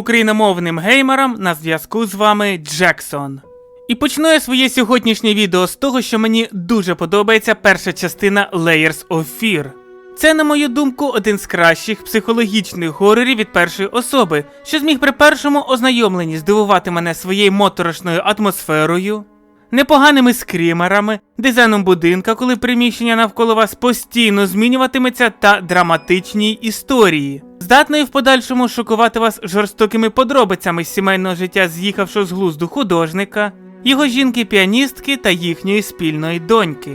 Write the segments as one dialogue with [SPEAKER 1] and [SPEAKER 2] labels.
[SPEAKER 1] україномовним геймерам на зв'язку з вами Джексон. І почну я своє сьогоднішнє відео з того, що мені дуже подобається перша частина Layers of Fear. Це, на мою думку, один з кращих психологічних горорів від першої особи, що зміг при першому ознайомленні здивувати мене своєю моторошною атмосферою, непоганими скрімерами, дизайном будинка, коли приміщення навколо вас постійно змінюватиметься, та драматичній історії, здатною в подальшому шокувати вас жорстокими подробицями сімейного життя з'їхавшого з глузду художника, його жінки-піаністки та їхньої спільної доньки.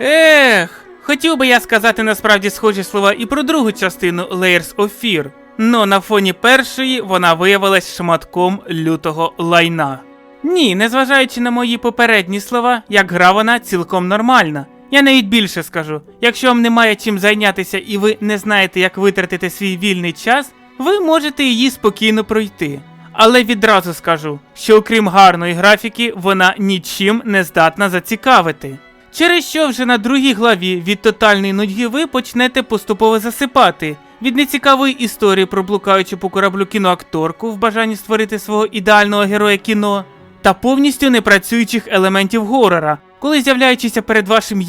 [SPEAKER 1] Ех, хотів би я сказати насправді схожі слова і про другу частину Layers of Fear, но на фоні першої вона виявилась шматком лютого лайна. Ні, незважаючи на мої попередні слова, як гра вона цілком нормальна. Я навіть більше скажу: якщо вам немає чим зайнятися і ви не знаєте, як витратити свій вільний час, ви можете її спокійно пройти. Але відразу скажу, що окрім гарної графіки, вона нічим не здатна зацікавити. Через що вже на другій главі від тотальної нудьги ви почнете поступово засипати від нецікавої історії про блукаючу по кораблю кіноакторку в бажанні створити свого ідеального героя кіно та повністю непрацюючих елементів горора, коли з'являючися перед вашим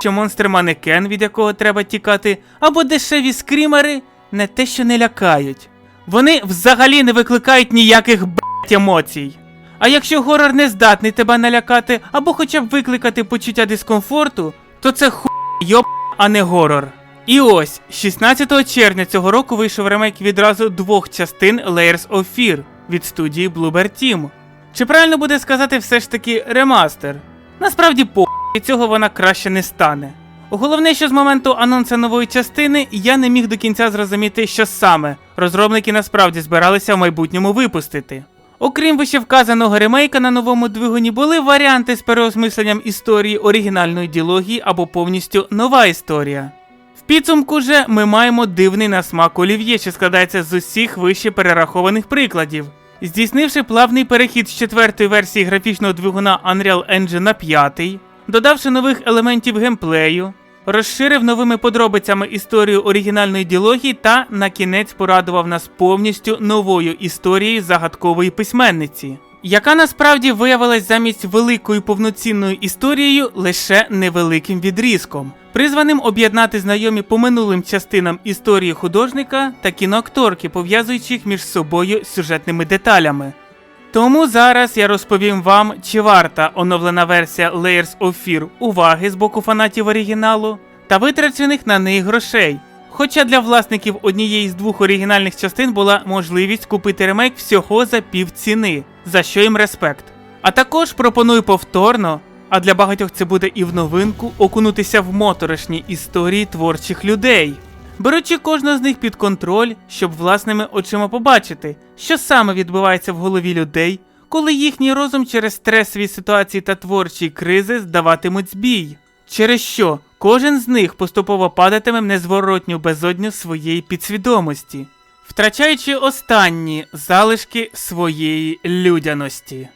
[SPEAKER 1] що монстр манекен, від якого треба тікати, або дешеві скрімери, не те, що не лякають. Вони взагалі не викликають ніяких б**ть емоцій. А якщо горор не здатний тебе налякати або хоча б викликати почуття дискомфорту, то це ху йоб, а не горор. І ось, 16 червня цього року вийшов ремейк відразу двох частин Layers of Fear від студії Bluebird Team. Чи правильно буде сказати все ж таки ремастер? Насправді по цього вона краще не стане. Головне, що з моменту анонсу нової частини я не міг до кінця зрозуміти, що саме розробники насправді збиралися в майбутньому випустити. Окрім вищевказаного ремейка на новому двигуні, були варіанти з переосмисленням історії оригінальної діалогії або повністю нова історія. В підсумку же ми маємо дивний на смак олів'є, що складається з усіх вище перерахованих прикладів. Здійснивши плавний перехід з четвертої версії графічного двигуна Unreal Engine на п'ятий, додавши нових елементів геймплею, розширив новими подробицями історію оригінальної ділогії та на кінець порадував нас повністю новою історією загадкової письменниці, яка насправді виявилась замість великою повноцінною історією лише невеликим відрізком, призваним об'єднати знайомі по минулим частинам історії художника та кіноакторки, пов'язуючих між собою сюжетними деталями. Тому зараз я розповім вам, чи варта оновлена версія Layers of Fear уваги з боку фанатів оригіналу та витрачених на неї грошей. Хоча для власників однієї з двох оригінальних частин була можливість купити ремейк всього за пів ціни, за що їм респект. А також пропоную повторно, а для багатьох це буде і в новинку, окунутися в моторошні історії творчих людей. Беручи кожного з них під контроль, щоб власними очима побачити, що саме відбувається в голові людей, коли їхній розум через стресові ситуації та творчі кризи здаватимуть збій, через що кожен з них поступово падатиме в незворотню безодню своєї підсвідомості, втрачаючи останні залишки своєї людяності.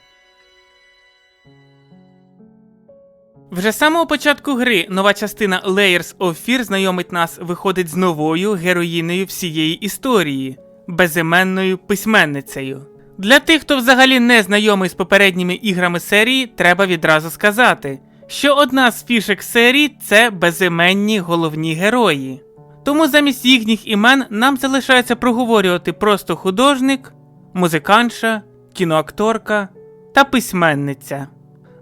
[SPEAKER 1] Вже з самого початку гри нова частина Layers of Fear знайомить нас виходить з новою героїнею всієї історії безіменною письменницею. Для тих, хто взагалі не знайомий з попередніми іграми серії, треба відразу сказати, що одна з фішек серії це безіменні головні герої. Тому замість їхніх імен нам залишається проговорювати просто художник, музикантша, кіноакторка та письменниця.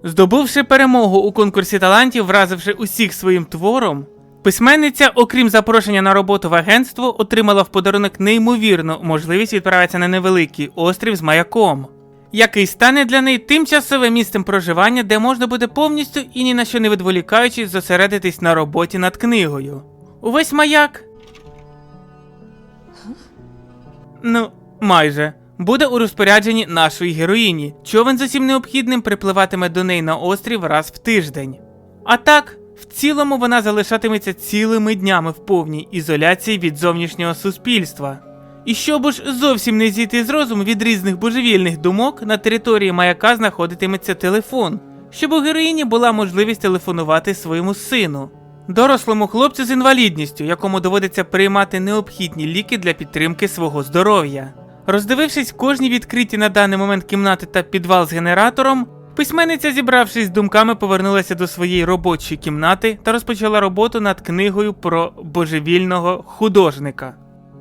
[SPEAKER 1] Здобувши перемогу у конкурсі талантів, вразивши усіх своїм твором, письменниця, окрім запрошення на роботу в агентство, отримала в подарунок неймовірну можливість відправитися на невеликий острів з маяком, який стане для неї тимчасовим місцем проживання, де можна буде повністю і ні на що не відволікаючись зосередитись на роботі над книгою. Увесь маяк. Ну, майже буде у розпорядженні нашої героїні. Човен з усім необхідним припливатиме до неї на острів раз в тиждень. А так, в цілому вона залишатиметься цілими днями в повній ізоляції від зовнішнього суспільства. І щоб ж зовсім не зійти з розуму від різних божевільних думок, на території маяка знаходитиметься телефон, щоб у героїні була можливість телефонувати своєму сину, дорослому хлопцю з інвалідністю, якому доводиться приймати необхідні ліки для підтримки свого здоров'я. Роздивившись кожні відкриті на даний момент кімнати та підвал з генератором, письменниця, зібравшись з думками, повернулася до своєї робочої кімнати та розпочала роботу над книгою про божевільного художника.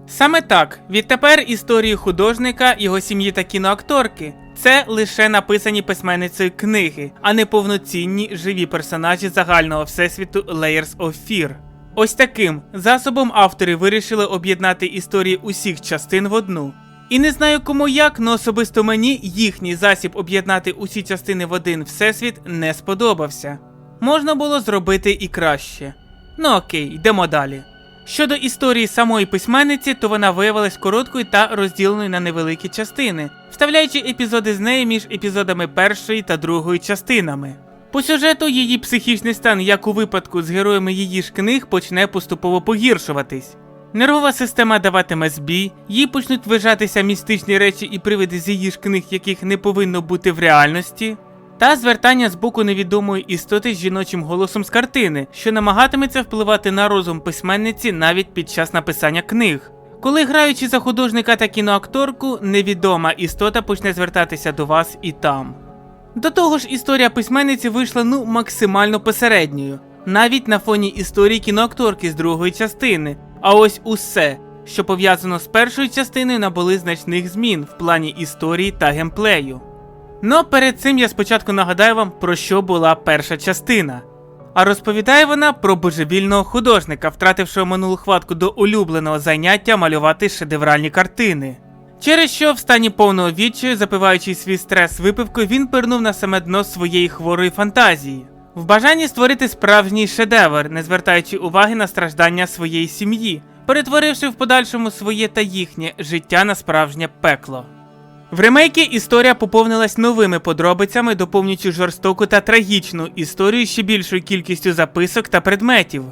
[SPEAKER 1] Саме так, відтепер історії художника, його сім'ї та кіноакторки це лише написані письменницею книги, а не повноцінні живі персонажі загального всесвіту Layers of Fear. Ось таким засобом автори вирішили об'єднати історії усіх частин в одну. І не знаю кому як, но особисто мені їхній засіб об'єднати усі частини в один всесвіт не сподобався. Можна було зробити і краще. Ну окей, йдемо далі. Щодо історії самої письменниці, то вона виявилась короткою та розділеною на невеликі частини, вставляючи епізоди з неї між епізодами першої та другої частинами. По сюжету її психічний стан, як у випадку з героями її ж книг, почне поступово погіршуватись. Нервова система даватиме збій, їй почнуть вижатися містичні речі і привиди з її ж книг, яких не повинно бути в реальності, та звертання з боку невідомої істоти з жіночим голосом з картини, що намагатиметься впливати на розум письменниці навіть під час написання книг. Коли граючи за художника та кіноакторку, невідома істота почне звертатися до вас і там. До того ж, історія письменниці вийшла ну максимально посередньою, навіть на фоні історії кіноакторки з другої частини. А ось усе, що пов'язано з першою частиною, набули значних змін в плані історії та геймплею. Но перед цим я спочатку нагадаю вам, про що була перша частина. А розповідає вона про божевільного художника, втратившого минулу хватку до улюбленого заняття малювати шедевральні картини. Через що в стані повного відчаю, запиваючи свій стрес випивкою, він пирнув на саме дно своєї хворої фантазії. В бажанні створити справжній шедевр, не звертаючи уваги на страждання своєї сім'ї, перетворивши в подальшому своє та їхнє життя на справжнє пекло. В ремейкі історія поповнилась новими подробицями, доповнюючи жорстоку та трагічну історію ще більшою кількістю записок та предметів,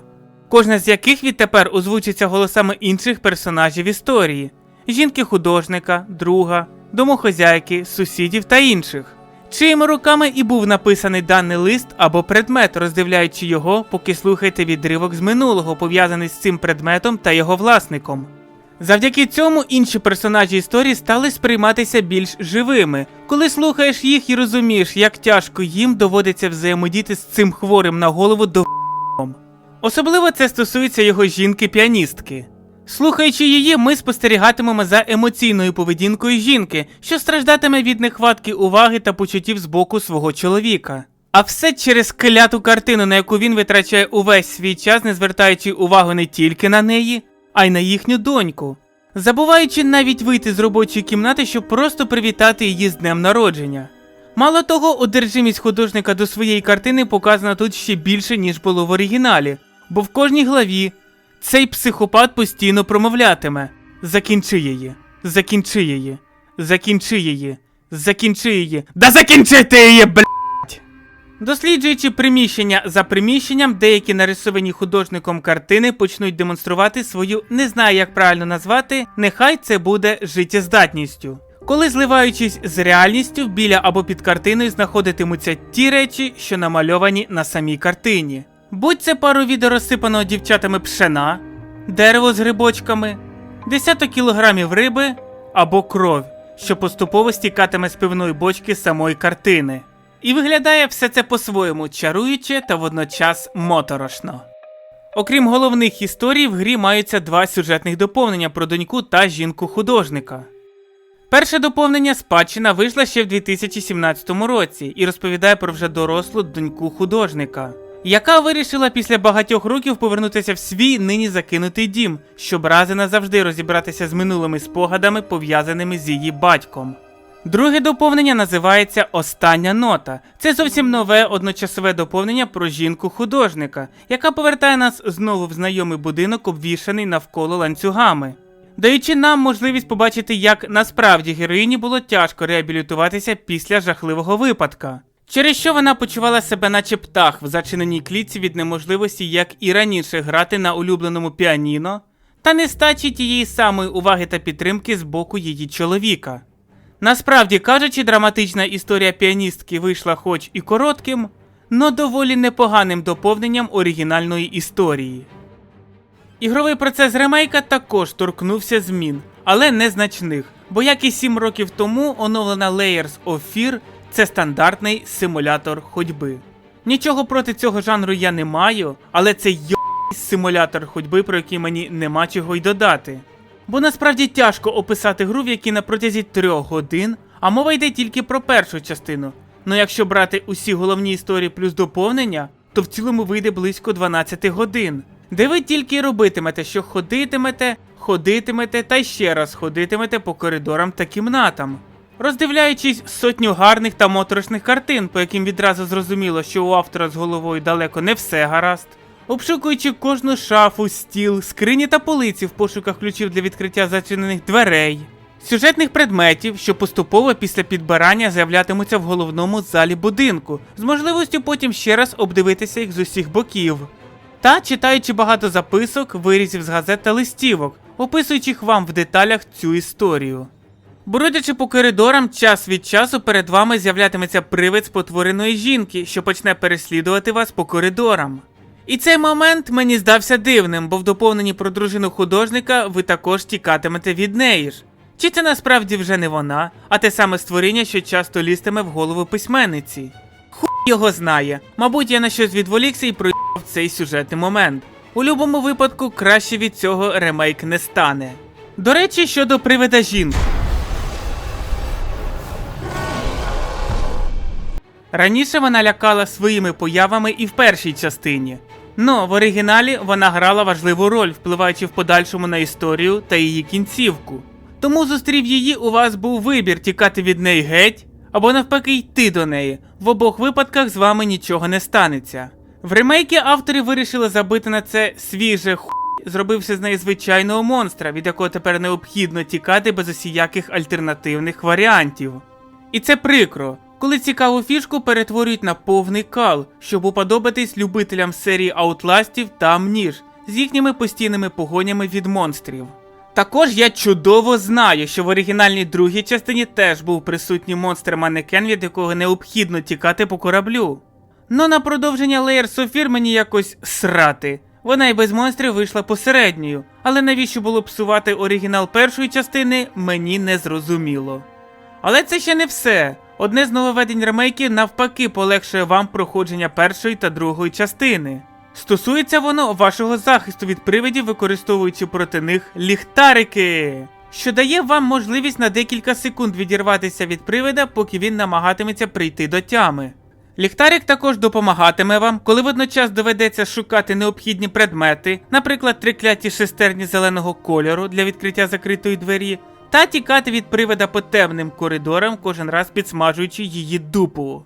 [SPEAKER 1] кожна з яких відтепер озвучиться голосами інших персонажів історії: жінки-художника, друга, домохозяйки, сусідів та інших. Чиїми руками і був написаний даний лист або предмет, роздивляючи його, поки слухаєте відривок з минулого, пов'язаний з цим предметом та його власником. Завдяки цьому інші персонажі історії стали сприйматися більш живими, коли слухаєш їх і розумієш, як тяжко їм доводиться взаємодіти з цим хворим на голову до Особливо це стосується його жінки-піаністки. Слухаючи її, ми спостерігатимемо за емоційною поведінкою жінки, що страждатиме від нехватки уваги та почуттів з боку свого чоловіка. А все через кляту картину, на яку він витрачає увесь свій час, не звертаючи увагу не тільки на неї, а й на їхню доньку, забуваючи навіть вийти з робочої кімнати, щоб просто привітати її з днем народження. Мало того, одержимість художника до своєї картини показана тут ще більше, ніж було в оригіналі, бо в кожній главі цей психопат постійно промовлятиме: Закінчи її, закінчи її, закінчи її, закінчи її. Да закінчити її, бля! Досліджуючи приміщення за приміщенням, деякі нарисовані художником картини почнуть демонструвати свою, не знаю як правильно назвати, нехай це буде життєздатністю. Коли зливаючись з реальністю, біля або під картиною знаходитимуться ті речі, що намальовані на самій картині. Будь це пару відео розсипаного дівчатами пшена, дерево з грибочками, десяток кілограмів риби або кров, що поступово стікатиме з пивної бочки самої картини. І виглядає все це по-своєму чаруюче та водночас моторошно. Окрім головних історій, в грі маються два сюжетних доповнення про доньку та жінку художника. Перше доповнення спадщина вийшла ще в 2017 році і розповідає про вже дорослу доньку художника, яка вирішила після багатьох років повернутися в свій нині закинутий дім, щоб раз назавжди розібратися з минулими спогадами, пов'язаними з її батьком. Друге доповнення називається Остання нота. Це зовсім нове одночасове доповнення про жінку художника, яка повертає нас знову в знайомий будинок, обвішаний навколо ланцюгами, даючи нам можливість побачити, як насправді героїні було тяжко реабілітуватися після жахливого випадка. Через що вона почувала себе наче птах в зачиненій клітці від неможливості, як і раніше, грати на улюбленому піаніно, та нестачі тієї самої уваги та підтримки з боку її чоловіка. Насправді кажучи, драматична історія піаністки вийшла хоч і коротким, но доволі непоганим доповненням оригінальної історії. Ігровий процес ремейка також торкнувся змін, але незначних, Бо як і 7 років тому, оновлена Layers of Fear – це стандартний симулятор ходьби. Нічого проти цього жанру я не маю, але це йо симулятор ходьби, про який мені нема чого й додати. Бо насправді тяжко описати гру, в якій на протязі трьох годин, а мова йде тільки про першу частину. Ну якщо брати усі головні історії плюс доповнення, то в цілому вийде близько 12 годин. Де ви тільки робитимете, що ходитимете, ходитимете та ще раз ходитимете по коридорам та кімнатам. Роздивляючись сотню гарних та моторошних картин, по яким відразу зрозуміло, що у автора з головою далеко не все гаразд. Обшукуючи кожну шафу, стіл, скрині та полиці в пошуках ключів для відкриття зачинених дверей, сюжетних предметів, що поступово після підбирання з'являтимуться в головному залі будинку, з можливістю потім ще раз обдивитися їх з усіх боків. Та читаючи багато записок, вирізів з газет та листівок, описуючих вам в деталях цю історію. Бродячи по коридорам, час від часу перед вами з'являтиметься привид спотвореної жінки, що почне переслідувати вас по коридорам. І цей момент мені здався дивним, бо в доповненні про дружину художника ви також тікатимете від неї ж. Чи це насправді вже не вона, а те саме створіння, що часто лізтиме в голову письменниці? Хуй його знає. Мабуть, я на щось відволікся і проїхав цей сюжетний момент. У будь-якому випадку краще від цього ремейк не стане. До речі, щодо привида жінки. Раніше вона лякала своїми появами і в першій частині. Но в оригіналі вона грала важливу роль, впливаючи в подальшому на історію та її кінцівку. Тому зустрів її, у вас був вибір тікати від неї геть, або навпаки йти до неї. В обох випадках з вами нічого не станеться. В ремейкі автори вирішили забити на це свіже хуй, зробивши з неї звичайного монстра, від якого тепер необхідно тікати без усіяких альтернативних варіантів. І це прикро, коли цікаву фішку перетворюють на повний кал, щоб уподобатись любителям серії аутластів та амніж з їхніми постійними погонями від монстрів. Також я чудово знаю, що в оригінальній другій частині теж був присутній монстр манекен, від якого необхідно тікати по кораблю. Но на продовження of Fear мені якось срати. Вона і без монстрів вийшла посередньою, але навіщо було псувати оригінал першої частини, мені не зрозуміло. Але це ще не все. Одне з нововведень ремейків навпаки полегшує вам проходження першої та другої частини. Стосується воно вашого захисту від привидів, використовуючи проти них ліхтарики, що дає вам можливість на декілька секунд відірватися від привида, поки він намагатиметься прийти до тями. Ліхтарик також допомагатиме вам, коли водночас доведеться шукати необхідні предмети, наприклад, трикляті шестерні зеленого кольору для відкриття закритої двері, та тікати від привида по темним коридорам, кожен раз підсмажуючи її дупу.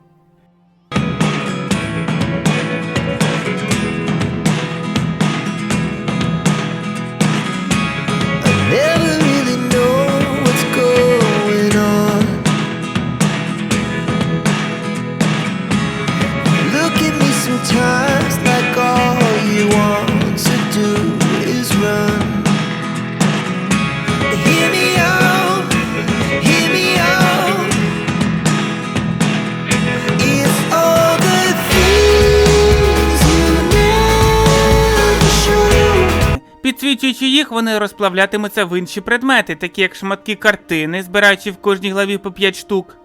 [SPEAKER 1] Підсвічуючи їх, вони розплавлятимуться в інші предмети, такі як шматки картини, збираючи в кожній главі по 5 штук,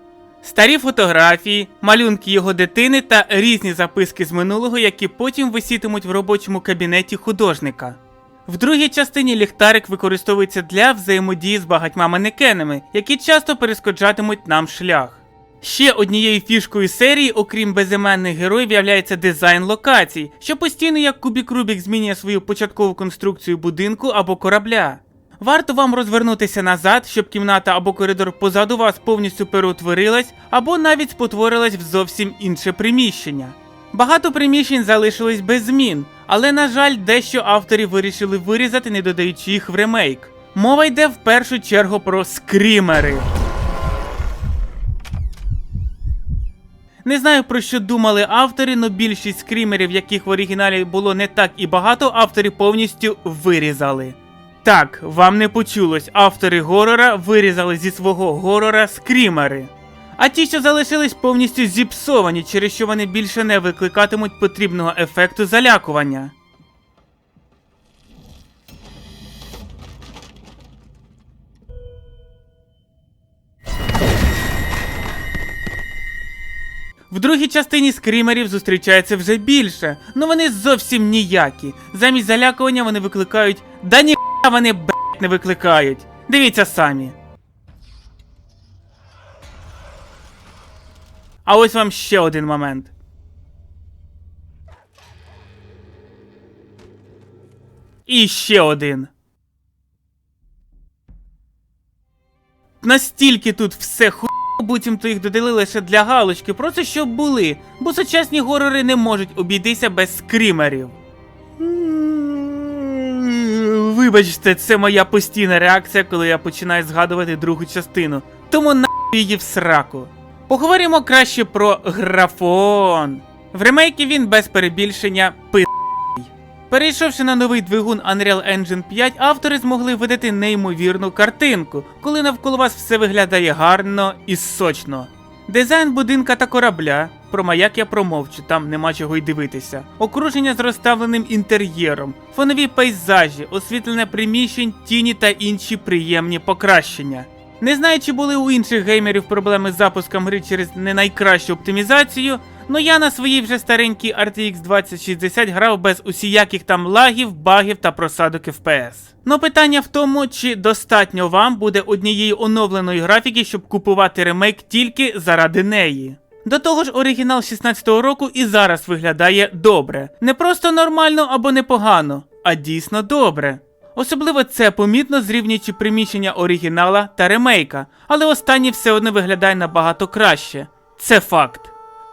[SPEAKER 1] старі фотографії, малюнки його дитини та різні записки з минулого, які потім висітимуть в робочому кабінеті художника. В другій частині ліхтарик використовується для взаємодії з багатьма манекенами, які часто перешкоджатимуть нам шлях. Ще однією фішкою серії, окрім безіменних героїв, являється дизайн локацій, що постійно як кубік Рубік змінює свою початкову конструкцію будинку або корабля. Варто вам розвернутися назад, щоб кімната або коридор позаду вас повністю переутворилась, або навіть спотворилась в зовсім інше приміщення. Багато приміщень залишились без змін, але на жаль, дещо автори вирішили вирізати, не додаючи їх в ремейк. Мова йде в першу чергу про скрімери. Не знаю про що думали автори, но більшість скрімерів, яких в оригіналі було не так і багато, автори повністю вирізали. Так, вам не почулось, автори горора вирізали зі свого горора скрімери. А ті, що залишились повністю зіпсовані, через що вони більше не викликатимуть потрібного ефекту залякування. В другій частині скрімерів зустрічається вже більше, но вони зовсім ніякі. Замість залякування вони викликають. Да ні вони блять не викликають. Дивіться самі. А ось вам ще один момент. І ще один. Настільки тут все ху... буцімто їх додали лише для галочки, просто щоб були, бо сучасні горори не можуть обійтися без скрімерів. Вибачте, це моя постійна реакція, коли я починаю згадувати другу частину. Тому на її в сраку. Поговоримо краще про графон. В ремейкі він без перебільшення пи. Перейшовши на новий двигун Unreal Engine 5, автори змогли видати неймовірну картинку, коли навколо вас все виглядає гарно і сочно. Дизайн будинка та корабля. Про маяк я промовчу, там нема чого й дивитися. Окруження з розставленим інтер'єром, фонові пейзажі, освітлене приміщень, тіні та інші приємні покращення. Не знаю, чи були у інших геймерів проблеми з запуском гри через не найкращу оптимізацію, но я на своїй вже старенькій RTX 2060 грав без усіяких там лагів, багів та просадок FPS. Но питання в тому, чи достатньо вам буде однієї оновленої графіки, щоб купувати ремейк тільки заради неї. До того ж, оригінал 16-го року і зараз виглядає добре. Не просто нормально або непогано, а дійсно добре. Особливо це помітно зрівнюючи приміщення оригінала та ремейка, але останній все одно виглядає набагато краще. Це факт.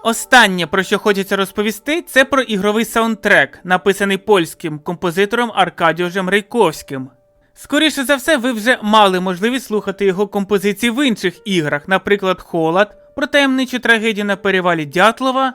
[SPEAKER 1] Останнє, про що хочеться розповісти, це про ігровий саундтрек, написаний польським композитором Аркадіожем Рейковським. Скоріше за все, ви вже мали можливість слухати його композиції в інших іграх, наприклад, Холод, про таємничу трагедію на перевалі Дятлова.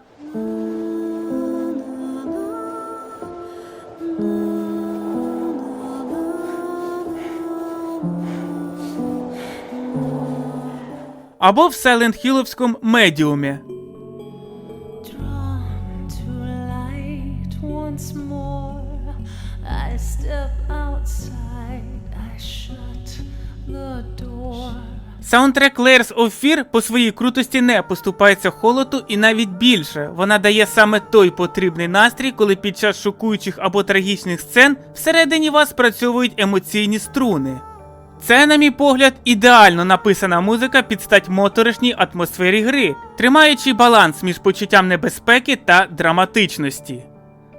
[SPEAKER 2] I shut the door.
[SPEAKER 1] Саундтрек Layers of Fear по своїй крутості не поступається холоду і навіть більше. Вона дає саме той потрібний настрій, коли під час шокуючих або трагічних сцен всередині вас спрацьовують емоційні струни. Це, на мій погляд, ідеально написана музика під стать моторошній атмосфері гри, тримаючи баланс між почуттям небезпеки та драматичності.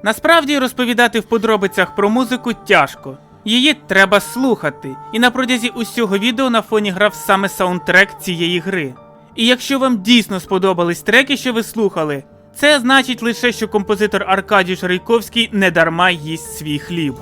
[SPEAKER 1] Насправді розповідати в подробицях про музику тяжко. Її треба слухати, і на протязі усього відео на фоні грав саме саундтрек цієї гри. І якщо вам дійсно сподобались треки, що ви слухали, це значить лише, що композитор Аркадій Рейковський не дарма їсть свій хліб.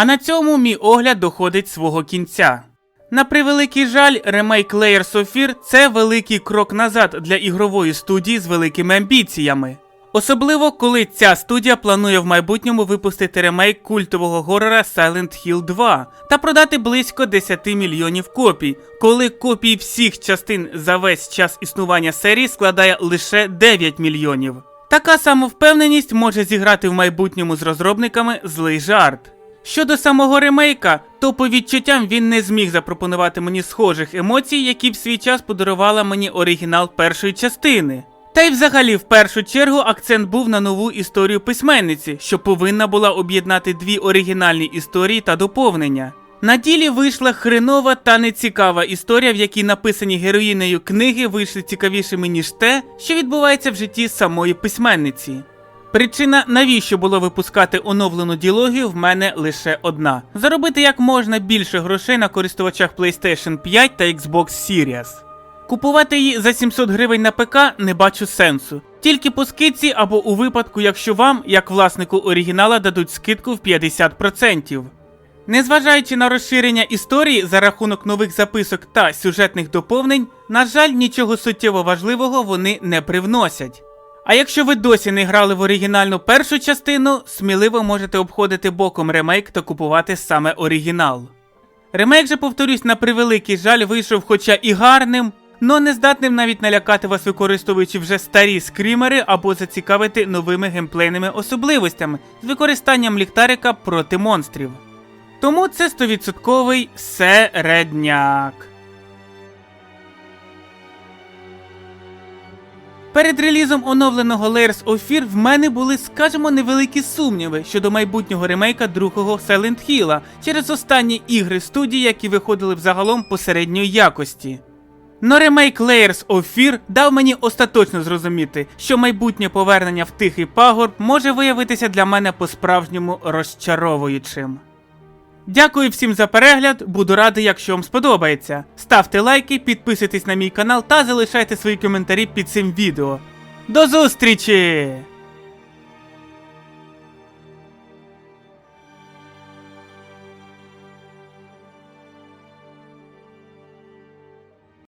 [SPEAKER 1] А на цьому мій огляд доходить свого кінця. На превеликий жаль, ремейк Layers of Fear – це великий крок назад для ігрової студії з великими амбіціями. Особливо, коли ця студія планує в майбутньому випустити ремейк культового горора Silent Hill 2 та продати близько 10 мільйонів копій, коли копій всіх частин за весь час існування серії складає лише 9 мільйонів. Така самовпевненість може зіграти в майбутньому з розробниками злий жарт. Щодо самого ремейка, то по відчуттям він не зміг запропонувати мені схожих емоцій, які в свій час подарувала мені оригінал першої частини. Та й взагалі в першу чергу акцент був на нову історію письменниці, що повинна була об'єднати дві оригінальні історії та доповнення. На ділі вийшла хренова та нецікава історія, в якій написані героїнею книги вийшли цікавішими, ніж те, що відбувається в житті самої письменниці. Причина, навіщо було випускати оновлену діалогію, в мене лише одна: заробити як можна більше грошей на користувачах PlayStation 5 та Xbox Series. Купувати її за 700 гривень на ПК не бачу сенсу. Тільки по скидці або у випадку, якщо вам, як власнику оригінала, дадуть скидку в 50%. Незважаючи на розширення історії за рахунок нових записок та сюжетних доповнень, на жаль, нічого суттєво важливого вони не привносять. А якщо ви досі не грали в оригінальну першу частину, сміливо можете обходити боком ремейк та купувати саме оригінал. Ремейк же, повторюсь, на превеликий жаль, вийшов хоча і гарним, но не здатним навіть налякати вас, використовуючи вже старі скрімери або зацікавити новими геймплейними особливостями з використанням ліхтарика проти монстрів. Тому це 100% середняк. Перед релізом оновленого Layers of Fear в мене були, скажімо, невеликі сумніви щодо майбутнього ремейка другого Silent Hill через останні ігри студії, які виходили взагалом посередньої якості. Но ремейк Layers of Fear дав мені остаточно зрозуміти, що майбутнє повернення в тихий пагорб може виявитися для мене по-справжньому розчаровуючим. Дякую всім за перегляд, буду радий, якщо вам сподобається. Ставте лайки, підписуйтесь на мій канал та залишайте свої коментарі під цим відео. До зустрічі!